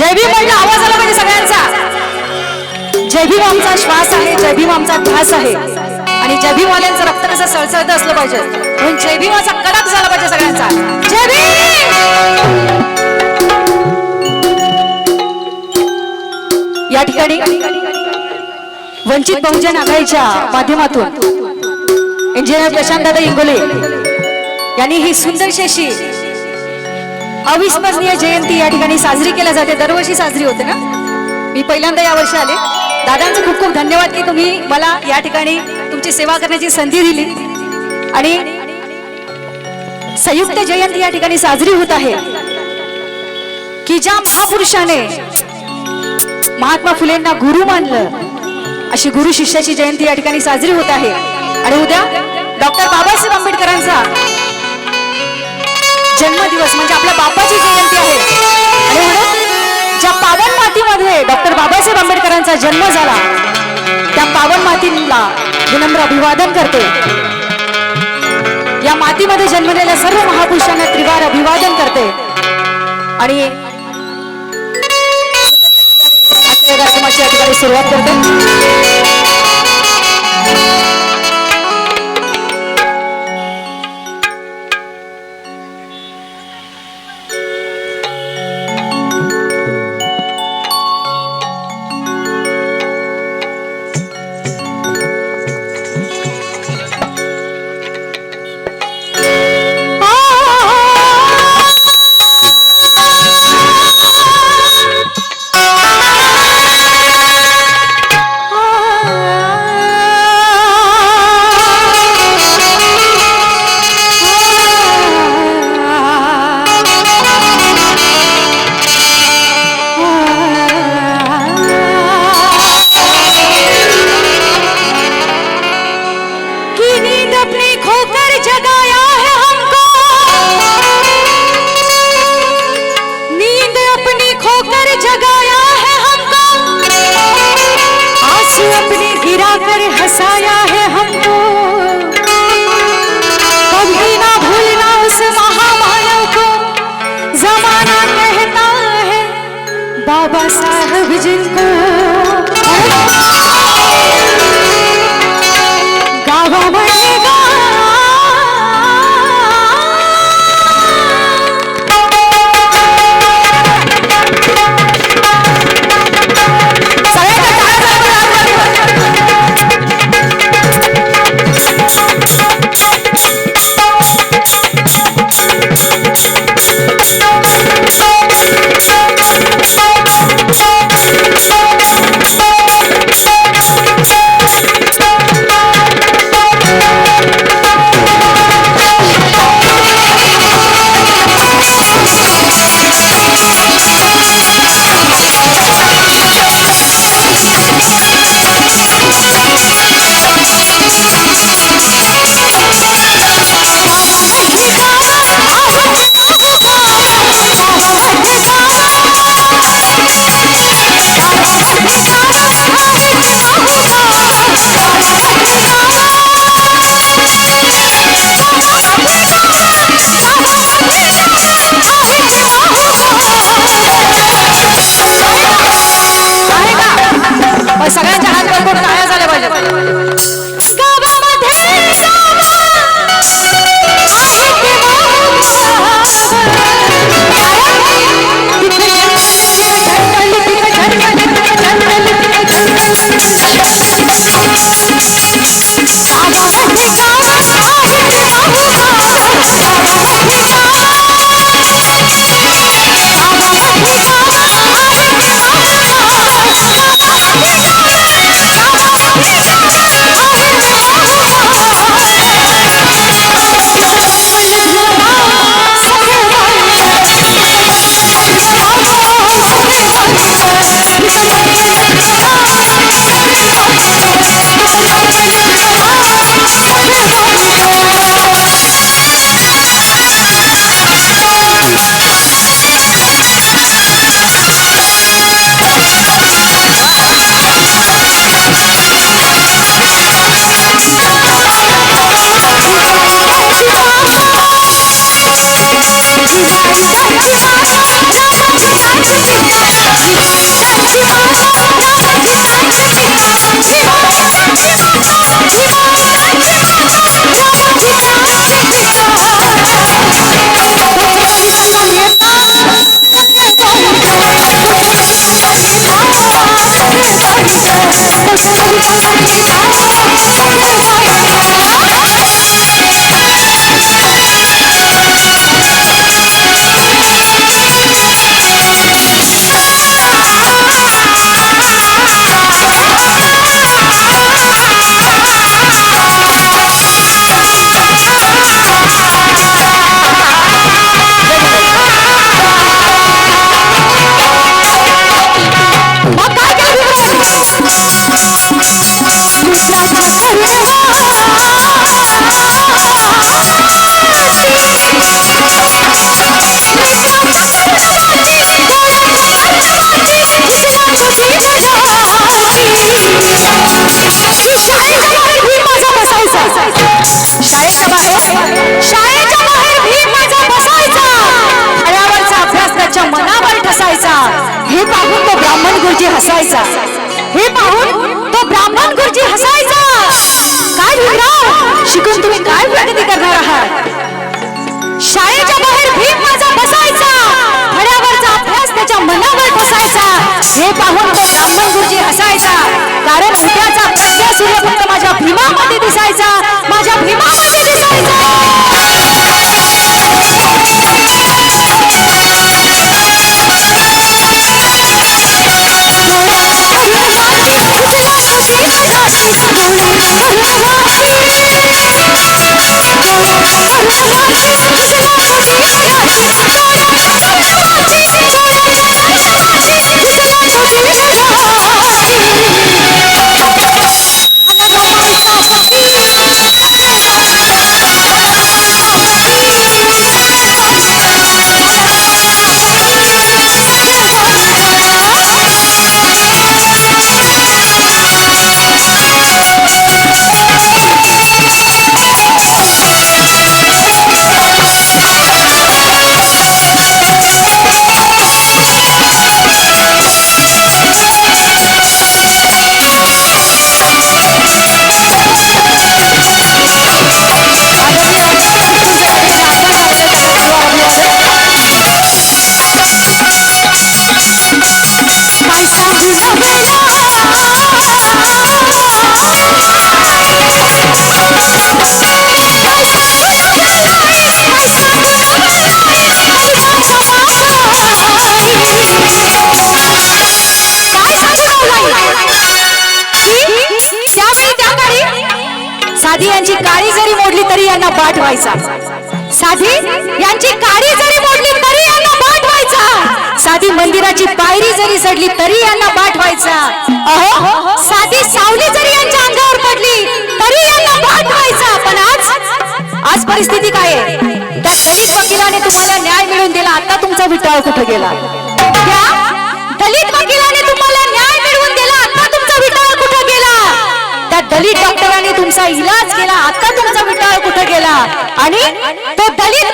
जय भीम म्हटलं आवाज आला पाहिजे सगळ्यांचा. जय भीम आमचा श्वास आहे जय भीम आमचा ध्यास आहे. आणि जय भीमवाल्यांचं रक्त कसं सळसळत असलं पाहिजे. म्हणून जयभीमाचा कडक झाला पाहिजे सगळ्यांचा. जय भीम! या ठिकाणी वंचित बहुजन आघाडीच्या माध्यमातून इंजिनियर प्रशांत दादा इंगोले यांनी ही सुंदरशी अशी अविस्मरणीय जयंती या ठिकाणी साजरी केल्या जाते. दरवर्षी साजरी होते ना? मी पहिल्यांदा या वर्षी आले. दादांचं खूप खूप धन्यवाद की तुम्ही मला या ठिकाणी तुमची सेवा करण्याची संधी दिली. आणि संयुक्त जयंती या ठिकाणी साजरी होत आहे. की ज्या महापुरुषाने महात्मा फुलेंना गुरु मानलं अशी गुरु शिष्याची जयंती या ठिकाणी साजरी होत आहे. आणि उद्या डॉक्टर बाबासाहेब आंबेडकरांचा जन्मदिवस म्हणजे आपल्या बापाची जयंती आहे. आणि म्हणून ज्या पावन मातीमध्ये डॉक्टर बाबासाहेब आंबेडकरांचा जन्म झाला त्या पावन मातीला विनम्र अभिवादन करते. या मातीमध्ये जन्मलेल्या सर्व महापुरुषांना त्रिवार अभिवादन करते. आणि कार्यक्रमाची या ठिकाणी सुरुवात करते. हसायचा. हे पाहून तो ब्राह्मण गुरुजी हसायचा. काय भीमराव शिकून तुम्ही काय प्रगती करणार आहात? शाळेच्या बाहेर भीम माझा बसायचा. फळ्यावरचा अभ्यास त्याच्या मनावर बसायचा. हे पाहून तो ब्राह्मण गुरुजी हसायचा. कारण उद्याचा प्रज्ञा सूर्य फक्त माझ्या भीमामध्ये दिसायचा. माझ्या भीमामध्ये दिसायचा. तरी व्हायचा साधी यांची काडी जरी मोडली तरी यांना पाठ व्हायचा साधी मंदिराची पायरी जरी चढली तरी यांना पाठ व्हायचा अहो साधी सावली जरी यांच्या अंगावर पडली तरी यांना पाठ व्हायचा पण आज आज परिस्थिती काय आहे? त्या दलित वकिलाने तुम्हाला न्याय मिळवून दिला. आता तुमचा विटाळ कुठे गेला? इलाज केला. आता तुमचा विटाळ कुठे गेला? आणि तो दलित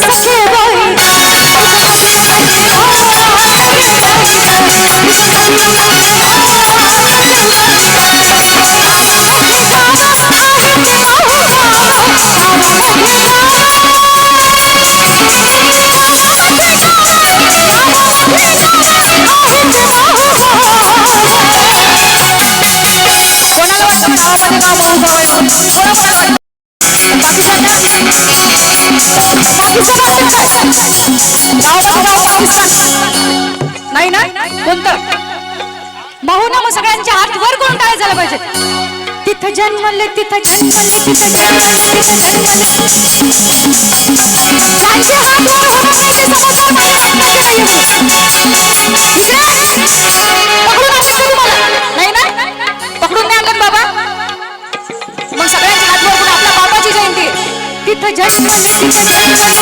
सखे नाही ना? कोणतं? माहू ना मग सगळ्यांच्या हात वर करून काय झालं पाहिजे तिथं जन्मले तिथं जन्मले तिथं जन्मले ना